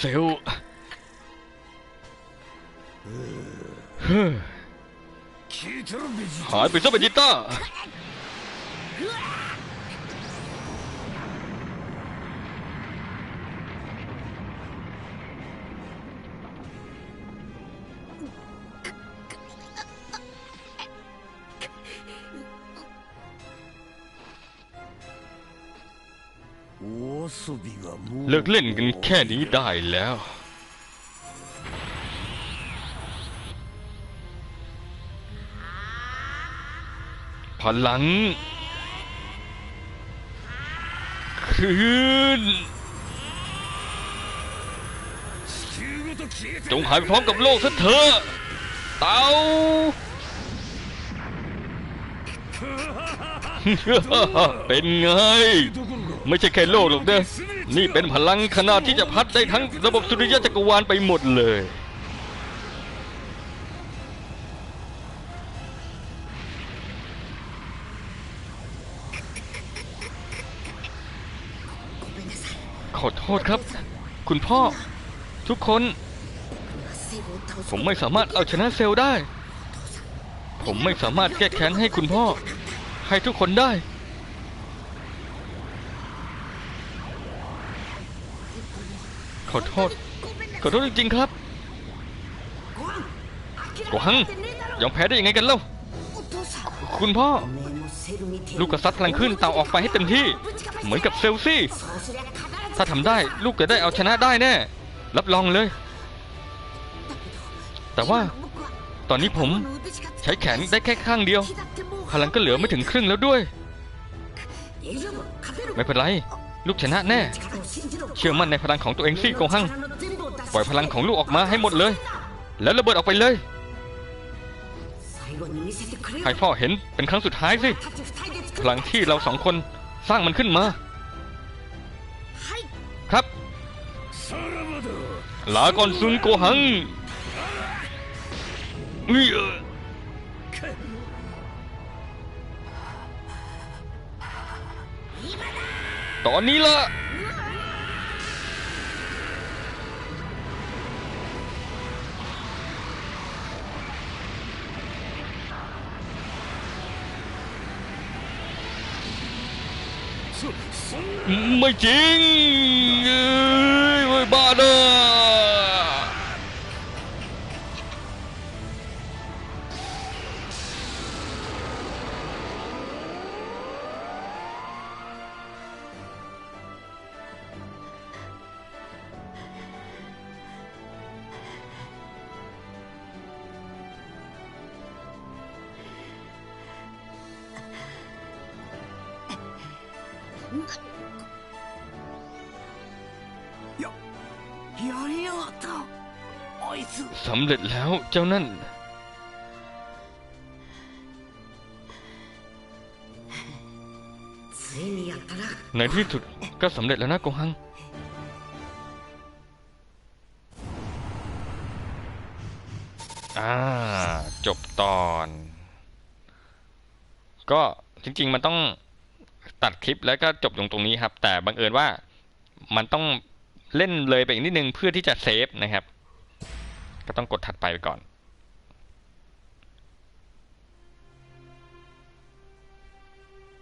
強はいぶち止めにった เลิกเล่นกันแค่นี้ได้แล้ว พลังคืนจงหายไปพร้อมกับโลกซะเถอะเตาเป็นไง ไม่ใช่แค่โลกหรอกเด้อนี่เป็นพลังขนาดที่จะพัดได้ทั้งระบบสุริยะจักรวาลไปหมดเลย ขอโทษครับ คุณพ่อ ทุกคน ผมไม่สามารถเอาชนะเซลได้ ผมไม่สามารถแก้แค้นให้คุณพ่อ ให้ทุกคนได้ ขอโทษ ขอโทษจริงๆครับกวังยอมแพ้ได้ยังไงกันเล่า คุณพ่อ ลูกกระซัดพลังขึ้นเต่าออกไปให้เต็มที่ เหมือนกับเซลซี่ ถ้าทำได้ลูกจะได้เอาชนะได้แน่ รับรองเลย แต่ว่าตอนนี้ผมใช้แขนได้แค่ข้างเดียว พลังก็เหลือไม่ถึงครึ่งแล้วด้วย ไม่เป็นไร ลูกชนะแน่ เชื่อมั่นในพลังของตัวเองสิโกหัง ปล่อยพลังของลูกออกมาให้หมดเลย แล้วระเบิดออกไปเลย ให้พ่อเห็นเป็นครั้งสุดท้ายสิ พลังที่เราสองคนสร้างมันขึ้นมา ครับ ลาก่อนซุนโกหัง อุ้ ตอนนี้ละไม่จริง สำเร็จแล้วเจ้านั่น ในที่สุดก็สำเร็จแล้วนะกงฮัง อ่า จบตอน ก็จริงๆ มันต้อง ตัดคลิปแล้วก็จบลงตรงนี้ครับ แต่บังเอิญว่ามันต้องเล่นเลยไปอีกนิดนึงเพื่อที่จะเซฟนะครับ ก็ต้องกดถัดไปไปก่อน